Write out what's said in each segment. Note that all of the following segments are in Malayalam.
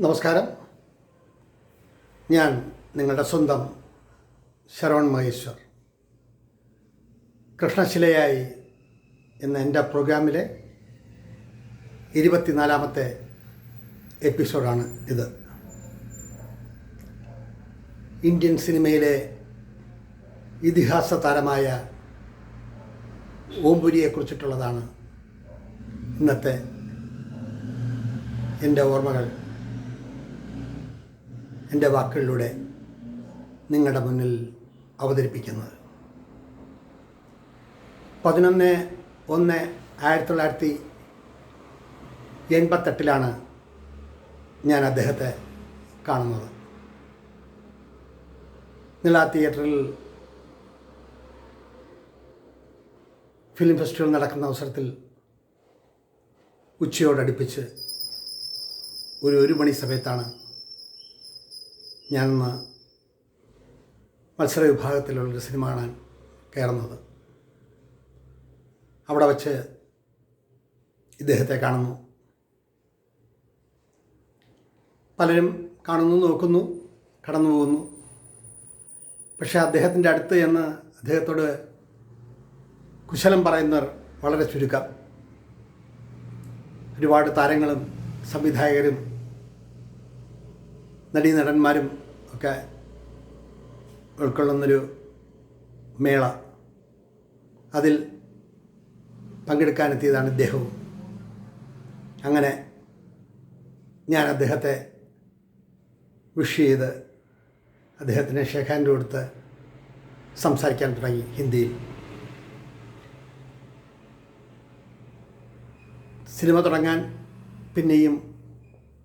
നമസ്കാരം. ഞാൻ നിങ്ങളുടെ സ്വന്തം ശരവൺ മഹേശ്വർ. കൃഷ്ണശിലയായി എന്ന എന്റെ പ്രോഗ്രാമിലെ ഇരുപത്തിനാലാമത്തെ എപ്പിസോഡാണ് ഇത്. ഇന്ത്യൻ സിനിമയിലെ ഇതിഹാസ താരമായ ഓംപുരിയെക്കുറിച്ചിട്ടുള്ളതാണ് ഇന്നത്തെ എന്റെ ഓർമ്മകൾ. എന്റെ വാക്കുകളിലൂടെ നിങ്ങളുടെ മുന്നിൽ അവതരിപ്പിക്കുന്നത്. പതിനൊന്ന് ഒന്ന് ആയിരത്തി തൊള്ളായിരത്തി എൺപത്തെട്ടിലാണ് ഞാൻ അദ്ദേഹത്തെ കാണുന്നത്. നില തിയേറ്ററിൽ ഫിലിം ഫെസ്റ്റിവൽ നടക്കുന്ന അവസരത്തിൽ ഉച്ചയോടടുപ്പിച്ച് ഒരു ഒരു മണി സമയത്താണ് ഞാനന്ന് മത്സര വിഭാഗത്തിലുള്ളൊരു സിനിമ കാണാൻ കയറുന്നത്. അവിടെ വച്ച് ഇദ്ദേഹത്തെ കാണുന്നു. പലരും കാണുന്നു നോക്കുന്നു കടന്നു പോകുന്നു. പക്ഷേ അദ്ദേഹത്തിന്റെ അടുത്ത് എന്ന് അദ്ദേഹത്തോട് കുശലം പറയുന്നവർ വളരെ ചുരുക്കം. ഒരുപാട് താരങ്ങളും സംവിധായകരും നടീനടന്മാരും ഒക്കെ ഉൾക്കൊള്ളുന്നൊരു മേള. അതിൽ പങ്കെടുക്കാനെത്തിയതാണ് ഇദ്ദേഹവും. അങ്ങനെ ഞാൻ അദ്ദേഹത്തെ വിഷ് ചെയ്ത് അദ്ദേഹത്തിന് ഷേഖ് ഹാൻഡ് കൊടുത്ത് സംസാരിക്കാൻ തുടങ്ങി ഹിന്ദിയിൽ. സിനിമ തുടങ്ങാൻ പിന്നെയും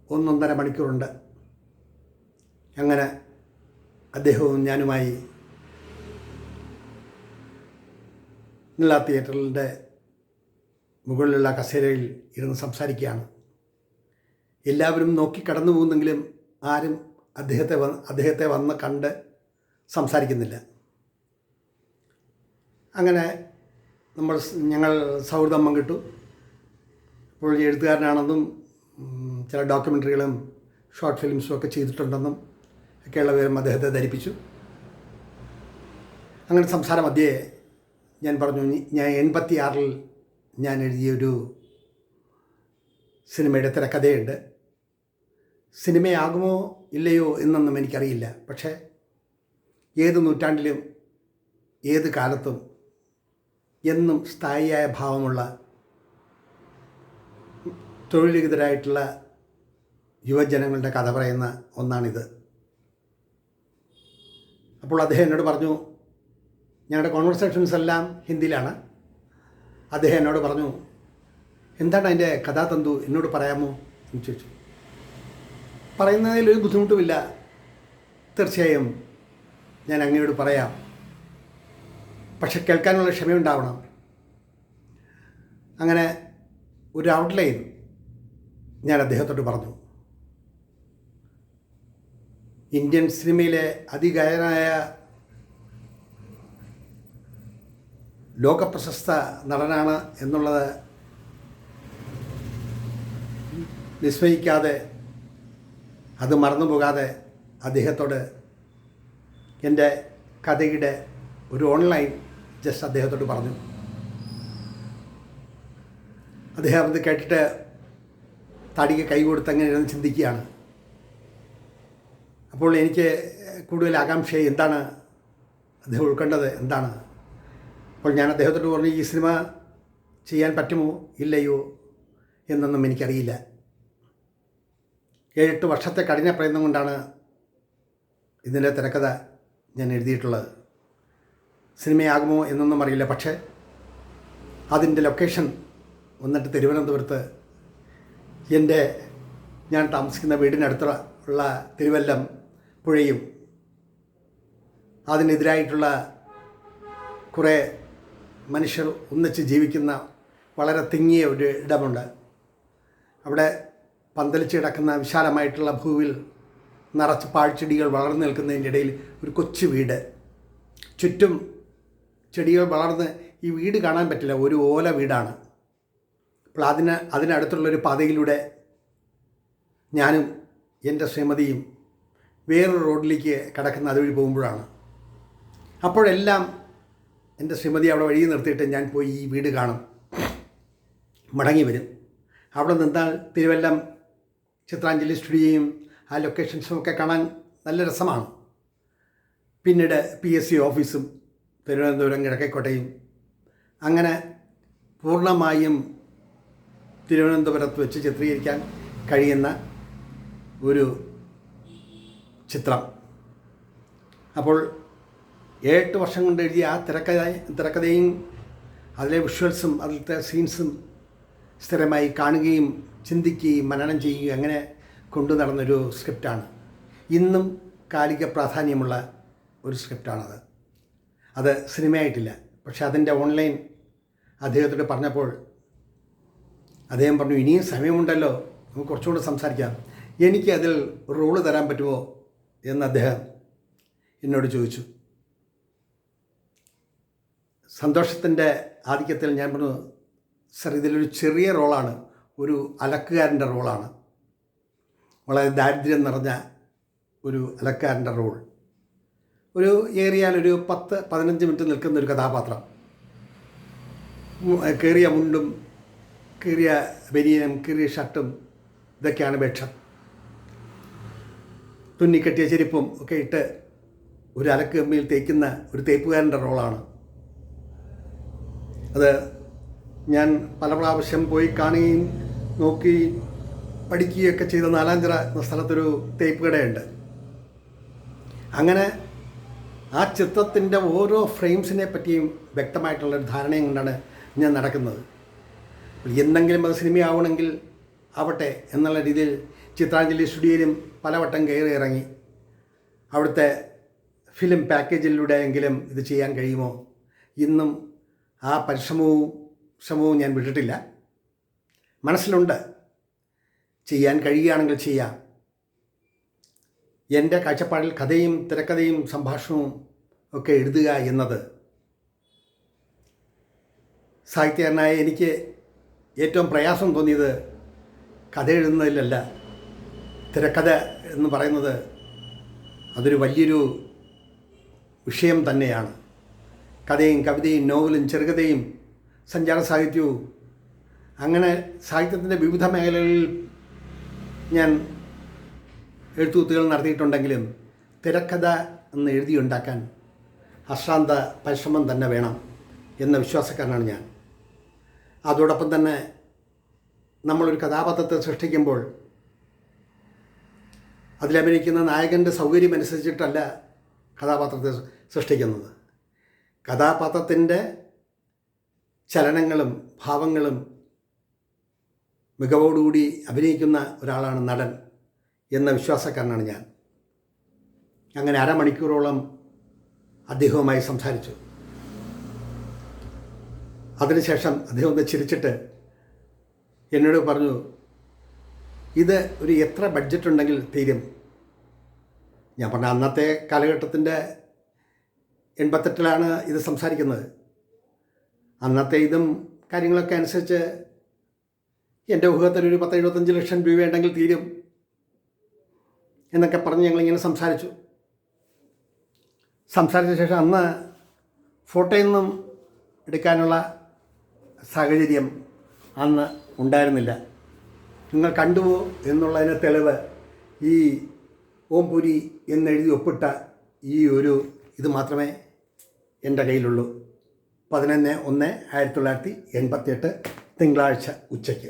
ഒന്നൊന്നര മണിക്കൂറുണ്ട്. അങ്ങനെ അദ്ദേഹവും ഞാനുമായി നില തിയേറ്ററിന്റെ മുകളിലുള്ള കസേരയിൽ ഇരുന്ന് സംസാരിക്കുകയാണ്. എല്ലാവരും നോക്കി കടന്നു പോകുന്നെങ്കിലും ആരും അദ്ദേഹത്തെ വന്ന് അദ്ദേഹത്തെ വന്ന് കണ്ട് സംസാരിക്കുന്നില്ല. അങ്ങനെ നമ്മൾ ഞങ്ങൾ സൗഹൃദം പങ്കിട്ടു. അപ്പോൾ എഴുത്തുകാരനാണെന്നും ചില ഡോക്യുമെന്ററികളും ഷോർട്ട് ഫിലിംസും ഒക്കെ ചെയ്തിട്ടുണ്ടെന്നും ഒക്കെയുള്ള വിവരം അദ്ദേഹത്തെ ധരിപ്പിച്ചു. അങ്ങനെ സംസാര മധ്യേ ഞാൻ പറഞ്ഞു ഞാൻ എൺപത്തി ആറിൽ ഞാൻ എഴുതിയൊരു സിനിമയുടെ തിരക്കഥയുണ്ട്. സിനിമയാകുമോ ഇല്ലയോ എന്നൊന്നും എനിക്കറിയില്ല. പക്ഷേ ഏത് നൂറ്റാണ്ടിലും ഏത് കാലത്തും എന്നും സ്ഥായിയായ ഭാവമുള്ള തൊഴിലിഹിതരായിട്ടുള്ള യുവജനങ്ങളുടെ കഥ പറയുന്ന ഒന്നാണിത്. അപ്പോൾ അദ്ദേഹം എന്നോട് പറഞ്ഞു ഞങ്ങളുടെ കോൺവെർസേഷൻസ് എല്ലാം ഹിന്ദിയിലാണ്. അദ്ദേഹം എന്നോട് പറഞ്ഞു എന്താണ് അതിന്റെ കഥാതന്തു? എന്നോട് പറയാമോ? എന്ന് ചോദിച്ചു. പറയുന്നതിൽ ഒരു ബുദ്ധിമുട്ടുമില്ല. തീർച്ചയായും ഞാൻ അങ്ങയോട് പറയാം. പക്ഷെ കേൾക്കാനുള്ള ക്ഷമയുണ്ടാവണം. അങ്ങനെ ഒരു ഔട്ട്ലൈൻ ഞാൻ അദ്ദേഹത്തോട് പറഞ്ഞു. ഇന്ത്യൻ സിനിമയിലെ അതികായനായ ലോകപ്രശസ്ത നടനാണ് എന്നുള്ളത് വിസ്മയിക്കാതെ അത് മറന്നു പോകാതെ അദ്ദേഹത്തോട് എന്റെ കഥയുടെ ഒരു ഓൺലൈൻ ജസ്റ്റ് അദ്ദേഹത്തോട് പറഞ്ഞു. അദ്ദേഹം അത് കേട്ടിട്ട് തടിക്ക് കൈ കൊടുത്ത് അങ്ങനെ ചിന്തിക്കുകയാണ്. അപ്പോൾ എനിക്ക് കൂടുതൽ ആകാംക്ഷ എന്താണ് അദ്ദേഹം ഉൾക്കൊണ്ടത്? എന്താണ്? അപ്പോൾ ഞാൻ അദ്ദേഹത്തോട് പറഞ്ഞു ഈ സിനിമ ചെയ്യാൻ പറ്റുമോ? ഇല്ലയോ? എന്നൊന്നും എനിക്കറിയില്ല. ഏഴെട്ട് വർഷത്തെ കഠിന പ്രയത്നം കൊണ്ടാണ് ഇതിന്റെ തിരക്കഥ ഞാൻ എഴുതിയിട്ടുള്ളത്. സിനിമയാകുമോ എന്നൊന്നും അറിയില്ല. പക്ഷേ അതിന്റെ ലൊക്കേഷൻ വന്നിട്ട് തിരുവനന്തപുരത്ത് എന്റെ ഞാൻ താമസിക്കുന്ന വീടിനടുത്തുള്ള തിരുവല്ലം പുഴയും അതിനെതിരായിട്ടുള്ള കുറേ മനുഷ്യർ ഒന്നിച്ച് ജീവിക്കുന്ന വളരെ തിങ്ങിയ ഒരു ഇടമുണ്ട്. അവിടെ പന്തലിച്ച് കിടക്കുന്ന വിശാലമായിട്ടുള്ള ഭൂവിൽ നിറച്ച് പാഴ്ചെടികൾ വളർന്നു നിൽക്കുന്നതിന്റെ ഇടയിൽ ഒരു കൊച്ചു വീട്. ചുറ്റും ചെടികൾ വളർന്ന് ഈ വീട് കാണാൻ പറ്റില്ല ഒരു ഓല വീടാണ്. അപ്പോൾ അതിന് അതിനടുത്തുള്ളൊരു പാതയിലൂടെ ഞാനും എന്റെ ശ്രീമതിയും വേറൊരു റോഡിലേക്ക് കടക്കുന്ന അതുവഴി പോകുമ്പോഴാണ്. അപ്പോഴെല്ലാം എന്റെ ശ്രീമതി അവിടെ വഴി നിർത്തിയിട്ട് ഞാൻ പോയി ഈ വീട് കാണും. മടങ്ങി വരും. അവിടെ നിന്നാൽ തിരുവല്ലം ചിത്രാഞ്ജലി സ്റ്റുഡിയോയും ആ ലൊക്കേഷൻസും ഒക്കെ കാണാൻ നല്ല രസമാണ്. പിന്നീട് പി എസ് സി ഓഫീസും തിരുവനന്തപുരം കിഴക്കേക്കോട്ടയും. അങ്ങനെ പൂർണമായും തിരുവനന്തപുരത്ത് വെച്ച് ചിത്രീകരിക്കാൻ കഴിയുന്ന ഒരു ചിത്രം. അപ്പോൾ ഏഴെട്ട് വർഷം കൊണ്ട് എഴുതിയ ആ തിരക്കഥ തിരക്കഥയും അതിലെ വിഷ്വൽസും അതിലത്തെ സീൻസും സ്ഥിരമായി കാണുകയും ചിന്തിക്കുകയും മനനം ചെയ്യുകയും അങ്ങനെ കൊണ്ടു നടന്നൊരു സ്ക്രിപ്റ്റാണ് ഇന്നും കാലിക പ്രാധാന്യമുള്ള ഒരു സ്ക്രിപ്റ്റാണത് അത് സിനിമയായിട്ടില്ല. പക്ഷേ അതിന്റെ ഓൺലൈൻ അദ്ദേഹത്തോട് പറഞ്ഞപ്പോൾ അദ്ദേഹം പറഞ്ഞു ഇനിയും സമയമുണ്ടല്ലോ. നമുക്ക് കുറച്ചുകൂടെ സംസാരിക്കാം. എനിക്ക് അതിൽ റോൾ തരാൻ പറ്റുമോ? എന്ന് അദ്ദേഹം എന്നോട് ചോദിച്ചു സന്തോഷത്തിന്റെ ആധിക്യത്തിൽ ഞാൻ പറഞ്ഞു സർ ഇതിലൊരു ചെറിയ റോളാണ് ഒരു അലക്കുകാരന്റെ റോളാണ്. വളരെ ദാരിദ്ര്യം നിറഞ്ഞ ഒരു അലക്കാരന്റെ റോൾ. ഒരു ഏറിയാൽ ഒരു പത്ത് പതിനഞ്ച് മിനിറ്റ് നിൽക്കുന്ന ഒരു കഥാപാത്രം. കീറിയ മുണ്ടും കീറിയ ബനിയനും കീറിയ ഷർട്ടും ഇതൊക്കെയാണ് വേഷം തുന്നിക്കെട്ടിയ ചെരുപ്പും ഒക്കെ ഇട്ട് ഒരു അലക്ക് കമ്മിയിൽ തേക്കുന്ന ഒരു തേപ്പുകാരന്റെ റോളാണ്. അത് ഞാൻ പല പ്രാവശ്യം പോയി കാണുകയും നോക്കി പഠിക്കുകയൊക്കെ ചെയ്ത നാലാഞ്ചിറ എന്ന സ്ഥലത്തൊരു തേപ്പ് കടയുണ്ട് അങ്ങനെ ആ ചിത്രത്തിന്റെ ഓരോ ഫ്രെയിംസിനെ പറ്റിയും വ്യക്തമായിട്ടുള്ളൊരു ധാരണയും കൊണ്ടാണ് ഞാൻ നടക്കുന്നത്. എന്തെങ്കിലും അത് സിനിമയാവണമെങ്കിൽ ആവട്ടെ എന്നുള്ള രീതിയിൽ ചിത്രാഞ്ജലി സ്റ്റുഡിയോയിലും പലവട്ടം കയറി ഇറങ്ങി അവിടുത്തെ ഫിലിം പാക്കേജിലൂടെയെങ്കിലും ഇത് ചെയ്യാൻ കഴിയുമോ? ഇന്നും ആ പരിശ്രമവും ശ്രമവും ഞാൻ വിട്ടിട്ടില്ല. മനസ്സിലുണ്ട്. ചെയ്യാൻ കഴിയുകയാണെങ്കിൽ ചെയ്യാം. എന്റെ കാഴ്ചപ്പാടിൽ കഥയും തിരക്കഥയും സംഭാഷണവും ഒക്കെ എഴുതുക എന്നത് സാഹിത്യകാരനായ എനിക്ക് ഏറ്റവും പ്രയാസം തോന്നിയത് കഥ എഴുതുന്നതിലല്ല. തിരക്കഥ എന്ന് പറയുന്നത് അതൊരു വലിയൊരു വിഷയം തന്നെയാണ്. കഥയും കവിതയും നോവലും ചെറുകഥയും സഞ്ചാര സാഹിത്യവും അങ്ങനെ സാഹിത്യത്തിന്റെ വിവിധ മേഖലകളിൽ ഞാൻ എഴുത്തുകുത്തുകൾ നടത്തിയിട്ടുണ്ടെങ്കിലും തിരക്കഥ എന്ന് എഴുതിയുണ്ടാക്കാൻ അശ്രാന്ത പരിശ്രമം തന്നെ വേണം എന്ന വിശ്വാസക്കാരനാണ് ഞാൻ. അതോടൊപ്പം തന്നെ നമ്മളൊരു കഥാപാത്രത്തെ സൃഷ്ടിക്കുമ്പോൾ അതിലഭിനയിക്കുന്ന നായകന്റെ സൗകര്യം അനുസരിച്ചിട്ടല്ല കഥാപാത്രത്തെ സൃഷ്ടിക്കുന്നത്. കഥാപാത്രത്തിന്റെ ചലനങ്ങളും ഭാവങ്ങളും മികവോടുകൂടി അഭിനയിക്കുന്ന ഒരാളാണ് നടൻ എന്ന വിശ്വാസക്കാരനാണ് ഞാൻ. അങ്ങനെ അരമണിക്കൂറോളം അദ്ദേഹവുമായി സംസാരിച്ചു. അതിനുശേഷം അദ്ദേഹം ഒന്ന് ചിരിച്ചിട്ട് എന്നോട് പറഞ്ഞു ഇത് ഒരു എത്ര ബഡ്ജറ്റ് ഉണ്ടെങ്കിൽ തീരും? ഞാൻ പറഞ്ഞ അന്നത്തെ കാലഘട്ടത്തിന്റെ എൺപത്തെട്ടിലാണ് ഇത് സംസാരിക്കുന്നത്. അന്നത്തെ ഇതും കാര്യങ്ങളൊക്കെ അനുസരിച്ച് എന്റെ ഊഹത്തിൽ ഒരു പത്ത് എഴുപത്തഞ്ച് ലക്ഷം രൂപ ഉണ്ടെങ്കിൽ തീരും എന്നൊക്കെ പറഞ്ഞ് ഞങ്ങളിങ്ങനെ സംസാരിച്ചു. സംസാരിച്ച ശേഷം അന്ന് ഫോട്ടോയിൽ നിന്നും എടുക്കാനുള്ള സാഹചര്യം അന്ന് ഉണ്ടായിരുന്നില്ല. നിങ്ങൾ കണ്ടുവോ എന്നുള്ളതിന് തെളിവ് ഈ ഓംപുരി എന്നെഴുതി ഒപ്പിട്ട ഈ ഒരു ഇത് മാത്രമേ എന്റെ കയ്യിലുള്ളൂ. പതിനൊന്ന് ഒന്ന് ആയിരത്തി തൊള്ളായിരത്തി എൺപത്തിയെട്ട് തിങ്കളാഴ്ച ഉച്ചയ്ക്ക്.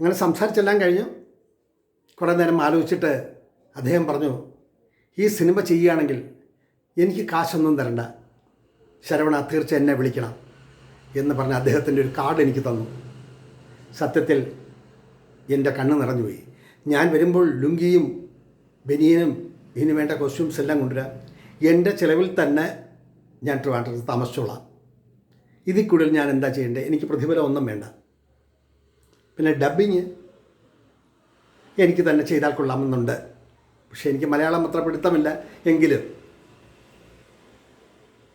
അങ്ങനെ സംസാരിച്ചെല്ലാം കഴിഞ്ഞു. കുറേ നേരം ആലോചിച്ചിട്ട് അദ്ദേഹം പറഞ്ഞു ഈ സിനിമ ചെയ്യുകയാണെങ്കിൽ എനിക്ക് കാശൊന്നും തരണ്ട. ശരവണ തീർച്ച എന്നെ വിളിക്കണം എന്ന് പറഞ്ഞ് അദ്ദേഹത്തിന്റെ ഒരു കാർഡ് എനിക്ക് തന്നു. സത്യത്തിൽ എന്റെ കണ്ണ് നിറഞ്ഞുപോയി. ഞാൻ വരുമ്പോൾ ലുങ്കിയും ബനിയനും ഇതിന് വേണ്ട കോസ്റ്റ്യൂംസ് എല്ലാം കൊണ്ടുവരാം. എന്റെ ചിലവിൽ തന്നെ ഞാൻ ട്രിവാൻഡ്രത്ത് താമസിച്ചോളാം. ഇതിൽ കൂടുതൽ ഞാൻ എന്താ ചെയ്യേണ്ടത്? എനിക്ക് പ്രതിഫലം ഒന്നും വേണ്ട. പിന്നെ ഡബ്ബിങ് എനിക്ക് തന്നെ ചെയ്താൽ കൊള്ളാമെന്നുണ്ട്. പക്ഷേ എനിക്ക് മലയാളം അത്ര പിടുത്തമില്ല. എങ്കിലും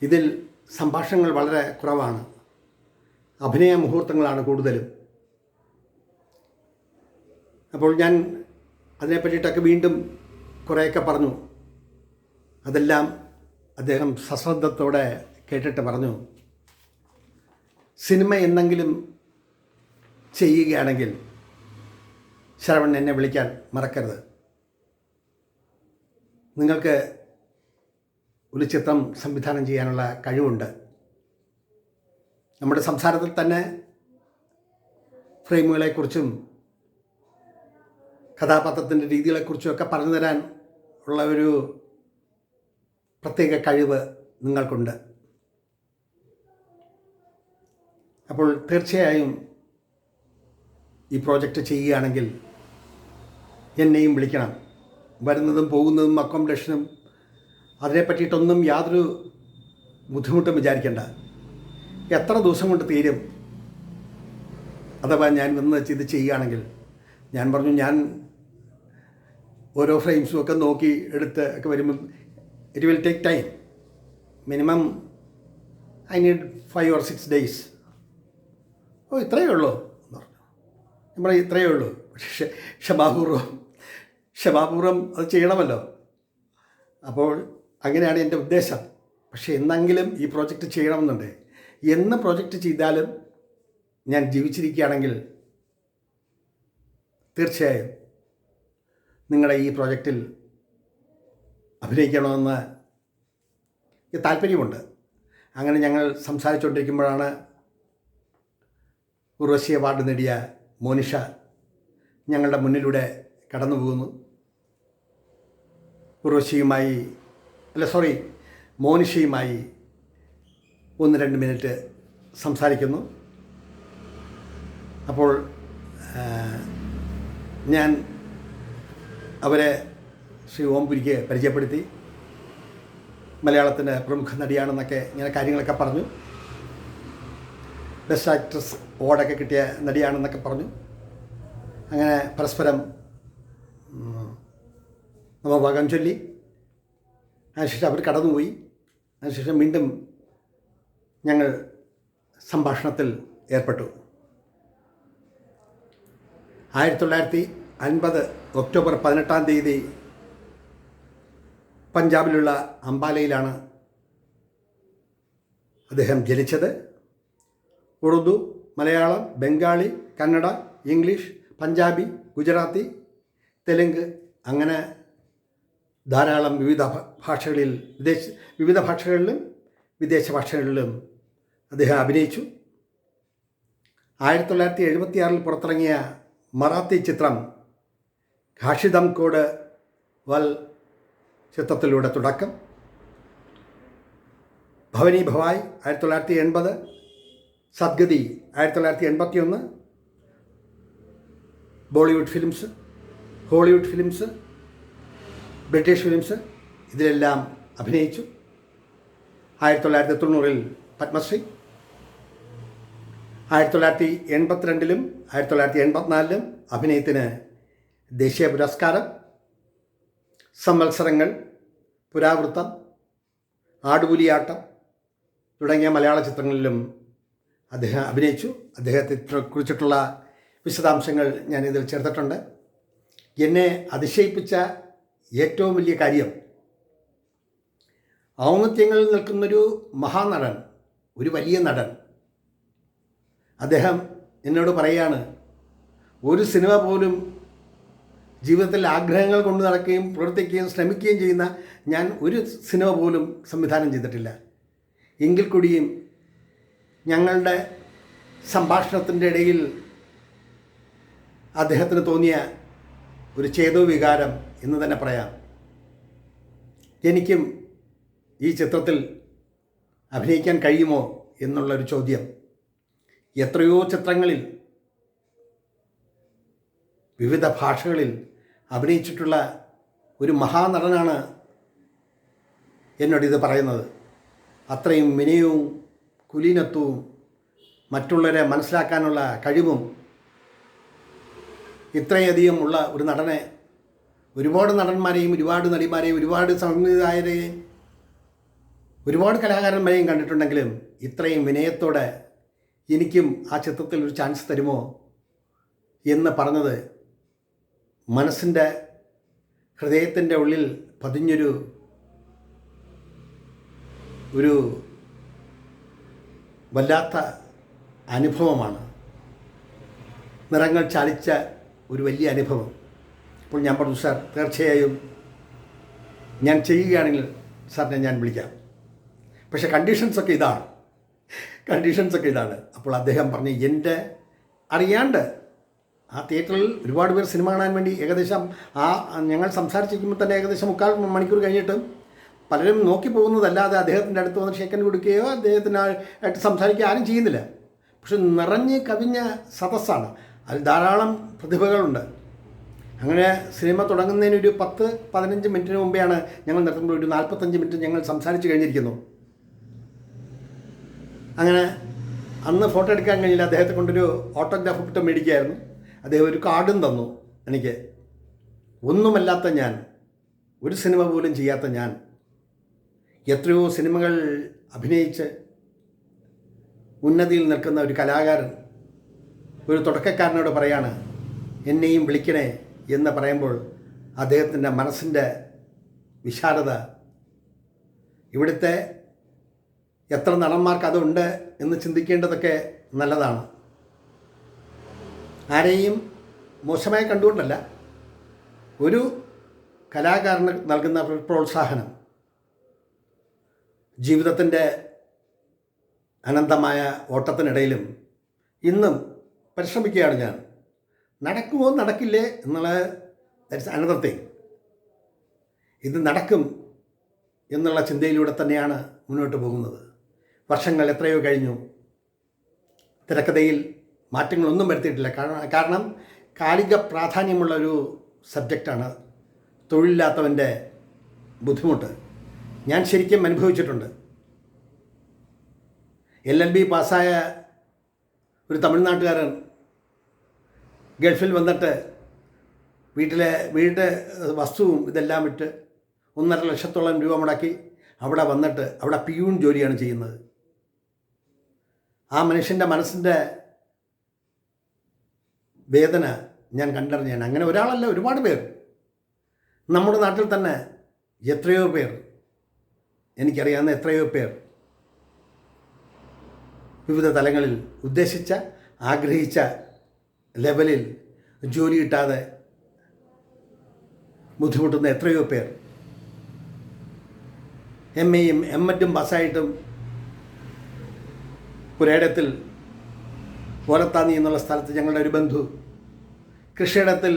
ഇതിൽ സംഭാഷണങ്ങൾ വളരെ കുറവാണ്. അഭിനയ മുഹൂർത്തങ്ങളാണ് കൂടുതലും. അപ്പോൾ ഞാൻ അതിനെ പറ്റിയിട്ടൊക്കെ വീണ്ടും കുറേയൊക്കെ പറഞ്ഞു. അതെല്ലാം അദ്ദേഹം സശ്രദ്ധത്തോടെ കേട്ടിട്ട് പറഞ്ഞു. സിനിമ എന്തെങ്കിലും ചെയ്യുകയാണെങ്കിൽ ശ്രവൺ എന്നെ വിളിക്കാൻ മറക്കരുത്. നിങ്ങൾക്ക് ഒരു ചിത്രം സംവിധാനം ചെയ്യാനുള്ള കഴിവുണ്ട്. നമ്മുടെ സംസാരത്തിൽ തന്നെ ഫ്രെയിമുകളെക്കുറിച്ചും കഥാപാത്രത്തിന്റെ രീതികളെക്കുറിച്ചൊക്കെ പറഞ്ഞു തരാൻ ഉള്ള ഒരു പ്രത്യേക കഴിവ് നിങ്ങൾക്കുണ്ട്. അപ്പോൾ തീർച്ചയായും ഈ പ്രോജക്റ്റ് ചെയ്യുകയാണെങ്കിൽ എന്നെയും വിളിക്കണം. വരുന്നതും പോകുന്നതും അക്കോമഡേഷനും അതിനെ പറ്റിയിട്ടൊന്നും യാതൊരു ബുദ്ധിമുട്ടും വിചാരിക്കേണ്ട. എത്ര ദിവസം കൊണ്ട് തീരും? അഥവാ ഞാൻ വന്ന് ഇത് ചെയ്യുകയാണെങ്കിൽ ഞാൻ പറഞ്ഞു ഞാൻ ഓരോ ഫ്രെയിംസും ഒക്കെ നോക്കി എടുത്ത് ഒക്കെ വരുമ്പം it will take time minimum I need five or six days ഓ ഇത്രയേ ഉള്ളൂ എന്ന് പറഞ്ഞു. നമ്മൾ ഇത്രയേ ഉള്ളൂ. പക്ഷേ ക്ഷമാപൂർവം ക്ഷമാപൂർവം അത് ചെയ്യണമല്ലോ. അപ്പോൾ അങ്ങനെയാണ് എന്റെ ഉദ്ദേശം. പക്ഷേ എന്നെങ്കിലും ഈ പ്രോജക്റ്റ് ചെയ്യണമെന്നുണ്ട്. എന്ന് പ്രോജക്റ്റ് ചെയ്താലും ഞാൻ ജീവിച്ചിരിക്കുകയാണെങ്കിൽ തീർച്ചയായും നിങ്ങളുടെ ഈ പ്രോജക്റ്റിൽ അഭിനയിക്കണമെന്ന് താല്പര്യമുണ്ട്. അങ്ങനെ ഞങ്ങൾ സംസാരിച്ചുകൊണ്ടിരിക്കുമ്പോഴാണ് ഉർവശി അവാർഡ് നേടിയ മോനിഷ ഞങ്ങളുടെ മുന്നിലൂടെ കടന്നു പോകുന്നു. ഉർവശിയുമായി അല്ല സോറി മോനിഷയുമായി ഒന്ന് രണ്ട് മിനിറ്റ് സംസാരിക്കുന്നു. അപ്പോൾ ഞാൻ അവരെ ശ്രീ ഓംപുരിക്ക് പരിചയപ്പെടുത്തി. മലയാളത്തിന്റെ പ്രമുഖ നടിയാണെന്നൊക്കെ ഇങ്ങനെ കാര്യങ്ങളൊക്കെ പറഞ്ഞു. ബെസ്റ്റ് ആക്ട്രസ് അവാർഡൊക്കെ കിട്ടിയ നടിയാണെന്നൊക്കെ പറഞ്ഞു. അങ്ങനെ പരസ്പരം നമ്മൾ വകം ചൊല്ലി. അതിനുശേഷം അവർ കടന്നുപോയി. അതിനുശേഷം വീണ്ടും ഞങ്ങൾ സംഭാഷണത്തിൽ ഏർപ്പെട്ടു. ആയിരത്തി തൊള്ളായിരത്തി അൻപത് ഒക്ടോബർ പതിനെട്ടാം തീയതി പഞ്ചാബിലുള്ള അംബാലയിലാണ് അദ്ദേഹം ജനിച്ചത്. ഉറുദു മലയാളം ബംഗാളി കന്നഡ ഇംഗ്ലീഷ് പഞ്ചാബി ഗുജറാത്തി തെലുങ്ക് അങ്ങനെ ധാരാളം വിവിധ ഭാഷകളിൽ വിദേശ വിവിധ ഭാഷകളിലും വിദേശ ഭാഷകളിലും അദ്ദേഹം അഭിനയിച്ചു. ആയിരത്തി തൊള്ളായിരത്തി എഴുപത്തിയാറിൽ പുറത്തിറങ്ങിയ മറാത്തി ചിത്രം ഘാഷിദം കോഡ് വൽ ചിത്രത്തിലൂടെ തുടക്കം. ഭവനി ഭവായ് ആയിരത്തി തൊള്ളായിരത്തി എൺപത് സദ്ഗതി ആയിരത്തി തൊള്ളായിരത്തി എൺപത്തി ഒന്ന് Bollywood films Hollywood films British films ഇതിലെല്ലാം അഭിനയിച്ചു. ആയിരത്തി തൊള്ളായിരത്തി തൊണ്ണൂറിൽ പത്മശ്രീ. ആയിരത്തി തൊള്ളായിരത്തി എൺപത്തിരണ്ടിലും ആയിരത്തി തൊള്ളായിരത്തി എൺപത്തിനാലിലും അഭിനയത്തിന് ദേശീയ പുരസ്കാരം സംവത്സരങ്ങൾ പുരാവൃത്തം ആടുപുലിയാട്ടം തുടങ്ങിയ മലയാള ചിത്രങ്ങളിലും അദ്ദേഹം അഭിനയിച്ചു. അദ്ദേഹത്തെ കുറിച്ചിട്ടുള്ള വിശദാംശങ്ങൾ ഞാൻ ഇതിൽ ചേർത്തിട്ടുണ്ട്. എന്നെ അതിശയിപ്പിച്ച ഏറ്റവും വലിയ കാര്യം ഔന്നത്യങ്ങളിൽ നിൽക്കുന്നൊരു മഹാനടൻ ഒരു വലിയ നടൻ. അദ്ദേഹം എന്നോട് പറയുകയാണ് ഒരു സിനിമ പോലും ജീവിതത്തിൽ ആഗ്രഹങ്ങൾ കൊണ്ട് നടക്കുകയും പ്രവർത്തിക്കുകയും ശ്രമിക്കുകയും ചെയ്യുന്ന ഞാൻ ഒരു സിനിമ പോലും സംവിധാനം ചെയ്തിട്ടില്ല. എങ്കിൽ കൂടിയും ഞങ്ങളുടെ സംഭാഷണത്തിന്റെ ഇടയിൽ അദ്ദേഹത്തിന് തോന്നിയ ഒരു ചേതോ വികാരം എന്ന് തന്നെ പറയാം. എനിക്കും ഈ ചിത്രത്തിൽ അഭിനയിക്കാൻ കഴിയുമോ എന്നുള്ളൊരു ചോദ്യം. എത്രയോ ചിത്രങ്ങളിൽ വിവിധ ഭാഷകളിൽ അഭിനയിച്ചിട്ടുള്ള ഒരു മഹാനടനാണ് എന്നോട് ഇത് പറയുന്നത്. അത്രയും വിനയവും കുലീനത്വവും മറ്റുള്ളവരെ മനസ്സിലാക്കാനുള്ള കഴിവും ഇത്രയധികം ഉള്ള ഒരു നടനെ ഒരുപാട് നടന്മാരെയും ഒരുപാട് നടിമാരെയും ഒരുപാട് സംവിധായകരെയും ഒരുപാട് കലാകാരന്മാരെയും കണ്ടിട്ടുണ്ടെങ്കിലും ഇത്രയും വിനയത്തോടെ എനിക്കും ആ ചിത്രത്തിൽ ഒരു ചാൻസ് തരുമോ എന്ന് പറഞ്ഞത് മനസ്സിന്റെ ഹൃദയത്തിന്റെ ഉള്ളിൽ പതിഞ്ഞൊരു ഒരു വല്ലാത്ത അനുഭവമാണ്. നിറങ്ങൾ ചാലിച്ച ഒരു വലിയ അനുഭവം. അപ്പോൾ ഞാൻ പറഞ്ഞു സാർ തീർച്ചയായും ഞാൻ ചെയ്യുകയാണെങ്കിൽ സാറിനെ ഞാൻ വിളിക്കാം. പക്ഷേ കണ്ടീഷൻസൊക്കെ ഇതാണ്. കണ്ടീഷൻസൊക്കെ ഇതാണ്. അപ്പോൾ അദ്ദേഹം പറഞ്ഞു എന്റെ അറിയാണ്ട് ആ തിയേറ്ററിൽ ഒരുപാട് പേർ സിനിമ കാണാൻ വേണ്ടി ഏകദേശം ആ ഞങ്ങൾ സംസാരിച്ചിരിക്കുമ്പോൾ തന്നെ ഏകദേശം മുക്കാൽ മണിക്കൂർ കഴിഞ്ഞിട്ട് പലരും നോക്കി പോകുന്നതല്ലാതെ അദ്ദേഹത്തിന്റെ അടുത്ത് വന്ന് ഷേക്കൻ കൊടുക്കുകയോ അദ്ദേഹത്തിനായിട്ട് സംസാരിക്കുകയോ ആരും ചെയ്യുന്നില്ല. പക്ഷെ നിറഞ്ഞ് കവിഞ്ഞ സദസ്സാണ്. അതിൽ ധാരാളം പ്രതിഭകളുണ്ട്. അങ്ങനെ സിനിമ തുടങ്ങുന്നതിന് ഒരു പത്ത് പതിനഞ്ച് മിനിറ്റിന് മുമ്പെയാണ് ഞങ്ങൾ നിർത്തുമ്പോൾ ഒരു നാൽപ്പത്തഞ്ച് മിനിറ്റ് ഞങ്ങൾ സംസാരിച്ച് കഴിഞ്ഞിരിക്കുന്നു. അങ്ങനെ അന്ന് ഫോട്ടോ എടുക്കാൻ കഴിഞ്ഞില്ല അദ്ദേഹത്തെ കൊണ്ടൊരു ഓട്ടോഗ്രാഫ് ഇട്ട് മേടിക്കുകയായിരുന്നു. അദ്ദേഹം ഒരു കാർഡും തന്നു. എനിക്ക് ഒന്നുമല്ലാത്ത ഞാൻ ഒരു സിനിമ പോലും ചെയ്യാത്ത ഞാൻ എത്രയോ സിനിമകൾ അഭിനയിച്ച് ഉന്നതിയിൽ നിൽക്കുന്ന ഒരു കലാകാരൻ ഒരു തുടക്കക്കാരനോട് പറയാണ് എന്നെയും വിളിക്കണേ എന്ന് പറയുമ്പോൾ അദ്ദേഹത്തിന്റെ മനസ്സിന്റെ വിശാലത ഇവിടുത്തെ എത്ര നടന്മാർക്ക് അതുണ്ട് എന്ന് ചിന്തിക്കേണ്ടതൊക്കെ നല്ലതാണ്. ആരെയും മോശമായി കണ്ടുകൊണ്ടല്ല. ഒരു കലാകാരന് നൽകുന്ന പ്രോത്സാഹനം ജീവിതത്തിന്റെ അനന്തമായ ഓട്ടത്തിനിടയിലും ഇന്നും പരിശ്രമിക്കുകയാണ് ഞാൻ. നടക്കുമോ നടക്കില്ലേ എന്നുള്ള തിങ് ഇത് നടക്കും എന്നുള്ള ചിന്തയിലൂടെ തന്നെയാണ് മുന്നോട്ട് പോകുന്നത്. വർഷങ്ങൾ എത്രയോ കഴിഞ്ഞു. തിരക്കഥയിൽ മാറ്റങ്ങളൊന്നും വരുത്തിയിട്ടില്ല. കാരണം കാരണം കാലിക പ്രാധാന്യമുള്ള ഒരു സബ്ജക്റ്റാണ് തൊഴിലില്ലാത്തവന്റെ ബുദ്ധിമുട്ട്. ഞാൻ ശരിക്കും അനുഭവിച്ചിട്ടുണ്ട്. എൽ എൽ ബി പാസ്സായ ഒരു തമിഴ്നാട്ടുകാരൻ ഗൾഫിൽ വന്നിട്ട് വീട്ടിലെ വീട് വസ്തുവും ഇതെല്ലാം വിറ്റ് ഒന്നര ലക്ഷത്തോളം രൂപ മുടക്കി അവിടെ വന്നിട്ട് അവിടെ പിയൂൺ ജോലിയാണ് ചെയ്യുന്നത്. ആ മനുഷ്യന്റെ മനസ്സിന്റെ വേദന ഞാൻ കണ്ടറിഞ്ഞാണ്. അങ്ങനെ ഒരാളല്ല ഒരുപാട് പേർ. നമ്മുടെ നാട്ടിൽ തന്നെ എത്രയോ പേർ. എനിക്കറിയാവുന്ന എത്രയോ പേർ വിവിധ തലങ്ങളിൽ ഉദ്ദേശിച്ച ആഗ്രഹിച്ച ലെവലിൽ ജോലി കിട്ടാതെ ബുദ്ധിമുട്ടുന്ന എത്രയോ പേർ. എം എയും എം എറ്റും പാസ്സായിട്ടും പുരേടത്തിൽ ഓലത്താന്നി എന്നുള്ള സ്ഥലത്ത് ഞങ്ങളുടെ ഒരു ബന്ധു. കൃഷിയിടത്തിൽ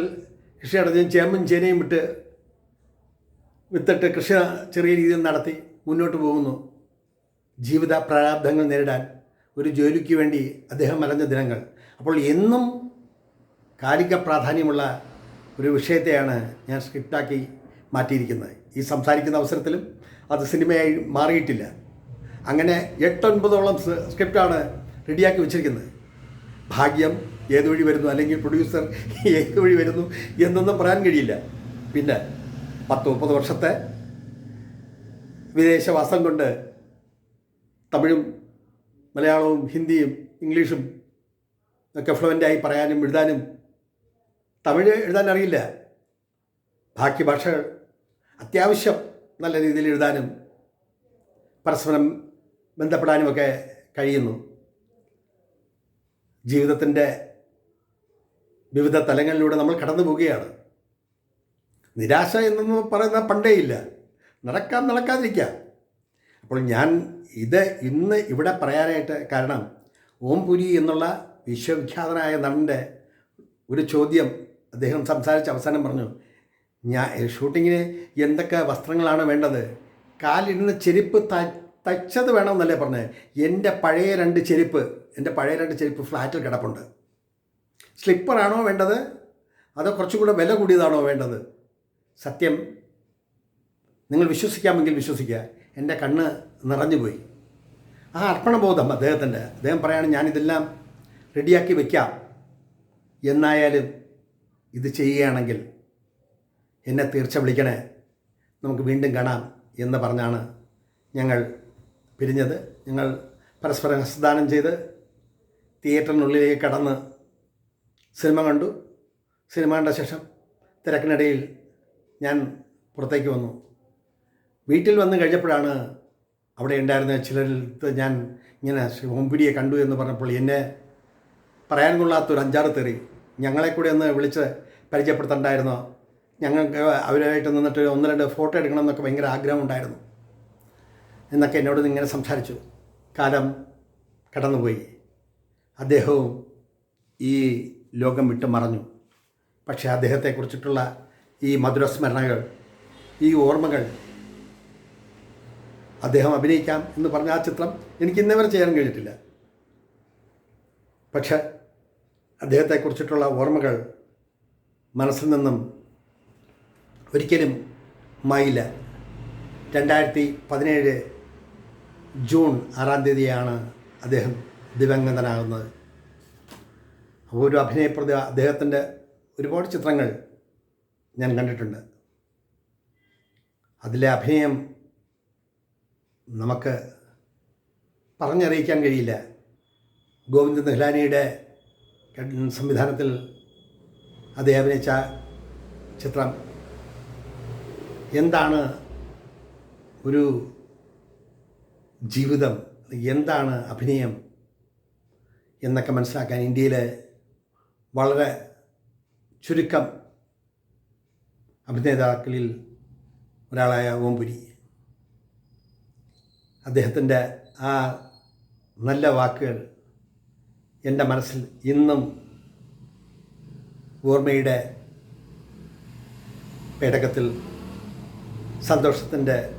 കൃഷിയിടത്തിൽ ചേമ്പും ചേനയും വിട്ട് വിത്തിട്ട് കൃഷി ചെറിയ രീതിയിൽ നടത്തി മുന്നോട്ട് പോകുന്നു. ജീവിത പ്രാരാബ്ധങ്ങൾ നേരിടാൻ ഒരു ജോലിക്ക് വേണ്ടി അദ്ദേഹം മലഞ്ഞ ദിനങ്ങൾ. അപ്പോൾ എന്നും കാലിക പ്രാധാന്യമുള്ള ഒരു വിഷയത്തെയാണ് ഞാൻ സ്ക്രിപ്റ്റാക്കി മാറ്റിയിരിക്കുന്നത്. ഈ സംസാരിക്കുന്ന അവസരത്തിലും അത് സിനിമയായി മാറിയിട്ടില്ല. അങ്ങനെ എട്ടൊൻപതോളം സ്ക്രിപ്റ്റാണ് റെഡിയാക്കി വെച്ചിരിക്കുന്നത്. ഭാഗ്യം ഏത് വഴി വരുന്നു? അല്ലെങ്കിൽ പ്രൊഡ്യൂസർ ഏത് വഴി വരുന്നു? എന്നൊന്നും പറയാൻ കഴിയില്ല. പിന്നെ പത്ത് മുപ്പത് വർഷത്തെ വിദേശവാസം കൊണ്ട് തമിഴും മലയാളവും ഹിന്ദിയും ഇംഗ്ലീഷും ഒക്കെ ഫ്ലുവന്റായി പറയാനും എഴുതാനും തമിഴ് എഴുതാൻ അറിയില്ല. ബാക്കി ഭാഷകൾ അത്യാവശ്യം നല്ല രീതിയിൽ എഴുതാനും പരസ്പരം ബന്ധപ്പെടാനുമൊക്കെ കഴിയുന്നു. ജീവിതത്തിന്റെ വിവിധ തലങ്ങളിലൂടെ നമ്മൾ കടന്നു പോവുകയാണ്. നിരാശ എന്നൊന്നും പറയുന്ന പണ്ടേ ഇല്ല. നടക്കാൻ നടക്കാതിരിക്കാം. അപ്പോൾ ഞാൻ ഇത് ഇന്ന് ഇവിടെ പറയാനായിട്ട് കാരണം ഓം പുരി എന്നുള്ള വിശ്വവിഖ്യാതനായ നടന്റെ ഒരു ചോദ്യം അദ്ദേഹം സംസാരിച്ച് അവസാനം പറഞ്ഞു. ഞാൻ ഷൂട്ടിങ്ങിന് എന്തൊക്കെ വസ്ത്രങ്ങളാണ് വേണ്ടത്? കാലിടുന്ന ചെരുപ്പ് തയ്ച്ചത് വേണമെന്നല്ലേ പറഞ്ഞത് എന്റെ പഴയ രണ്ട് ചെരുപ്പ് എന്റെ പഴയ രണ്ട് ചെരുപ്പ് ഫ്ലാറ്റിൽ കിടപ്പുണ്ട്. സ്ലിപ്പറാണോ വേണ്ടത്? അതോ കുറച്ചും കൂടെ വില കൂടിയതാണോ വേണ്ടത്? സത്യം നിങ്ങൾ വിശ്വസിക്കാമെങ്കിൽ വിശ്വസിക്കുക. എന്റെ കണ്ണ് നിറഞ്ഞുപോയി. ആ അർപ്പണബോധം അദ്ദേഹത്തിന്റെ. അദ്ദേഹം പറയുകയാണ് ഞാനിതെല്ലാം റെഡിയാക്കി വയ്ക്കാം എന്നായാലും ഇത് ചെയ്യുകയാണെങ്കിൽ എന്നെ തീർച്ച വിളിക്കണേ. നമുക്ക് വീണ്ടും കാണാം എന്ന് പറഞ്ഞാണ് ഞങ്ങൾ പിരിഞ്ഞത്. ഞങ്ങൾ പരസ്പരം ഹസ്തദാനം ചെയ്ത് തിയേറ്ററിനുള്ളിലേക്ക് കടന്ന് സിനിമ കണ്ടു. സിനിമ കണ്ട ശേഷം തിരക്കിനിടയിൽ ഞാൻ പുറത്തേക്ക് വന്നു. വീട്ടിൽ വന്നു കഴിഞ്ഞപ്പോഴാണ് അവിടെ ഉണ്ടായിരുന്ന ചിലരിൽ ഞാൻ ഇങ്ങനെ ഹോംപിടിയെ കണ്ടു എന്ന് പറഞ്ഞപ്പോൾ എന്നെ പറയാൻ കൊള്ളാത്തൊരു അഞ്ചാറ് തെറി. ഞങ്ങളെ കൂടി ഒന്ന് വിളിച്ച് പരിചയപ്പെടുത്തണ്ടായിരുന്നോ? ഞങ്ങൾക്ക് അവരുമായിട്ട് നിന്നിട്ട് ഒന്ന് രണ്ട് ഫോട്ടോ എടുക്കണം എന്നൊക്കെ ഭയങ്കര ആഗ്രഹമുണ്ടായിരുന്നു. എന്നൊക്കെ എന്നോട് ഇങ്ങനെ സംസാരിച്ചു. കാലം കടന്നുപോയി. അദ്ദേഹവും ഈ ലോകം വിട്ട് മറഞ്ഞു. പക്ഷേ അദ്ദേഹത്തെക്കുറിച്ചിട്ടുള്ള ഈ മധുരസ്മരണകൾ ഈ ഓർമ്മകൾ അദ്ദേഹം അഭിനയിക്കാം എന്ന് പറഞ്ഞ ആ ചിത്രം എനിക്ക് ഇന്നേവരെ ചെയ്യാൻ കഴിഞ്ഞിട്ടില്ല. പക്ഷെ അദ്ദേഹത്തെക്കുറിച്ചിട്ടുള്ള ഓർമ്മകൾ മനസ്സിൽ നിന്നും ഒരിക്കലും മായില്ല. രണ്ടായിരത്തി പതിനേഴ് ജൂൺ ആറാം തീയതിയാണ് അദ്ദേഹം ദിവംഗതനാകുന്നത് ഒരു അഭിനയപ്രതി അദ്ദേഹത്തിന്റെ ഒരുപാട് ചിത്രങ്ങൾ ഞാൻ കണ്ടിട്ടുണ്ട്. അതിലെ അഭിനയം നമുക്ക് പറഞ്ഞറിയിക്കാൻ കഴിയില്ല. ഗോവിന്ദ നിഹ്ലാനിയുടെ സംവിധാനത്തിൽ അദ്ദേഹം അഭിനയിച്ച ചിത്രം. എന്താണ് ഒരു ജീവിതം എന്താണ് അഭിനയം എന്നൊക്കെ മനസ്സിലാക്കാൻ ഇന്ത്യയിലെ വളരെ ചുരുക്കം അഭിനേതാക്കളിൽ ഒരാളായ ഓംപുരി. അദ്ദേഹത്തിന്റെ ആ നല്ല വാക്കുകൾ എന്റെ മനസ്സിൽ ഇന്നും ഓർമ്മയുടെ പേടകത്തിൽ സന്തോഷത്തിന്റെ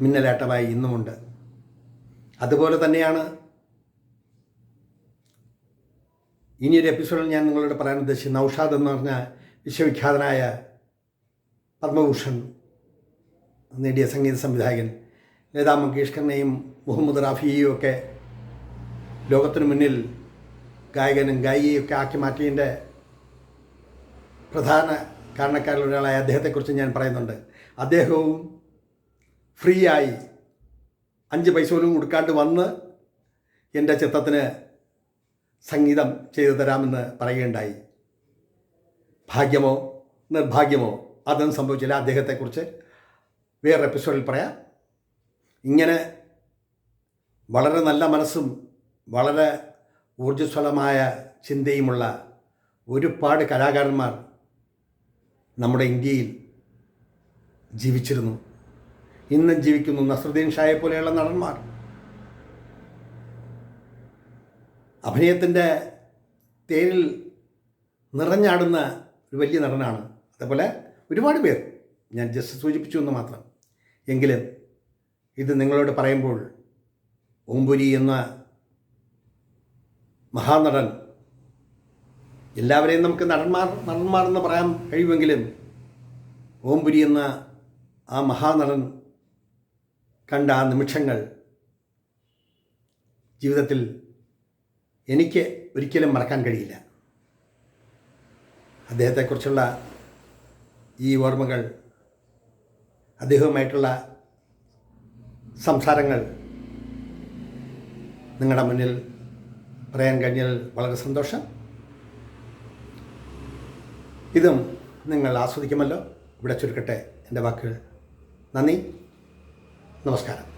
മിന്നലാട്ടമായി ഇന്നുമുണ്ട്. അതുപോലെ തന്നെയാണ് ഇനിയൊരു എപ്പിസോഡിൽ ഞാൻ നിങ്ങളോട് പറയാൻ ഉദ്ദേശിച്ചത് നൗഷാദ് എന്ന് പറഞ്ഞ വിശ്വവിഖ്യാതനായ പത്മഭൂഷൺ നേടിയ സംഗീത സംവിധായകൻ ലതാ മങ്കേഷ്കറിനെയും മുഹമ്മദ് റാഫിയെയും ഒക്കെ ലോകത്തിനു മുന്നിൽ ഗായകനും ഗായികയും ഒക്കെ ആക്കി മാറ്റിയതിന്റെ പ്രധാന കാരണക്കാരിലൊരാളായ അദ്ദേഹത്തെക്കുറിച്ച് ഞാൻ പറയുന്നുണ്ട്. അദ്ദേഹവും ഫ്രീ ആയി അഞ്ച് പൈസ പോലും കൊടുക്കാണ്ട് വന്ന് എന്റെ ചിത്രത്തിന് സംഗീതം ചെയ്തു തരാമെന്ന് പറയുകയുണ്ടായി. ഭാഗ്യമോ? നിർഭാഗ്യമോ? അതൊന്നും സംഭവിച്ചില്ല. അദ്ദേഹത്തെക്കുറിച്ച് വേറെ എപ്പിസോഡിൽ പറയാം. ഇങ്ങനെ വളരെ നല്ല മനസ്സും വളരെ ഊർജസ്വലമായ ചിന്തയുമുള്ള ഒരുപാട് കലാകാരന്മാർ നമ്മുടെ ഇന്ത്യയിൽ ജീവിച്ചിരുന്നു. ഇന്നും ജീവിക്കുന്നു നസറുദ്ദീൻ ഷായെ പോലെയുള്ള നടന്മാർ. അഭിനയത്തിന്റെ തേരിൽ നിറഞ്ഞാടുന്ന ഒരു വലിയ നടനാണ്. അതേപോലെ ഒരുപാട് പേർ. ഞാൻ ജസ്റ്റ് സൂചിപ്പിച്ചു എന്ന് മാത്രം. എങ്കിലും ഇത് നിങ്ങളോട് പറയുമ്പോൾ ഓമ്പുരി എന്ന മഹാനടൻ എല്ലാവരെയും നമുക്ക് നടന്മാർ നടന്മാർ എന്ന് പറയാൻ കഴിയുമെങ്കിലും ഓംപുരി എന്ന ആ മഹാനടൻ കണ്ട ആ നിമിഷങ്ങൾ ജീവിതത്തിൽ എനിക്ക് ഒരിക്കലും മറക്കാൻ കഴിയില്ല. അദ്ദേഹത്തെക്കുറിച്ചുള്ള ഈ ഓർമ്മകൾ അദ്ദേഹവുമായിട്ടുള്ള സംസാരങ്ങൾ നിങ്ങളുടെ മുന്നിൽ പറയാൻ കഴിഞ്ഞതിൽ വളരെ സന്തോഷം. ഇതും നിങ്ങൾ ആസ്വദിക്കുമല്ലോ. ഇവിടെ ചുരുക്കട്ടെ എന്റെ വാക്കുകൾ. നന്ദി. നമസ്കാരം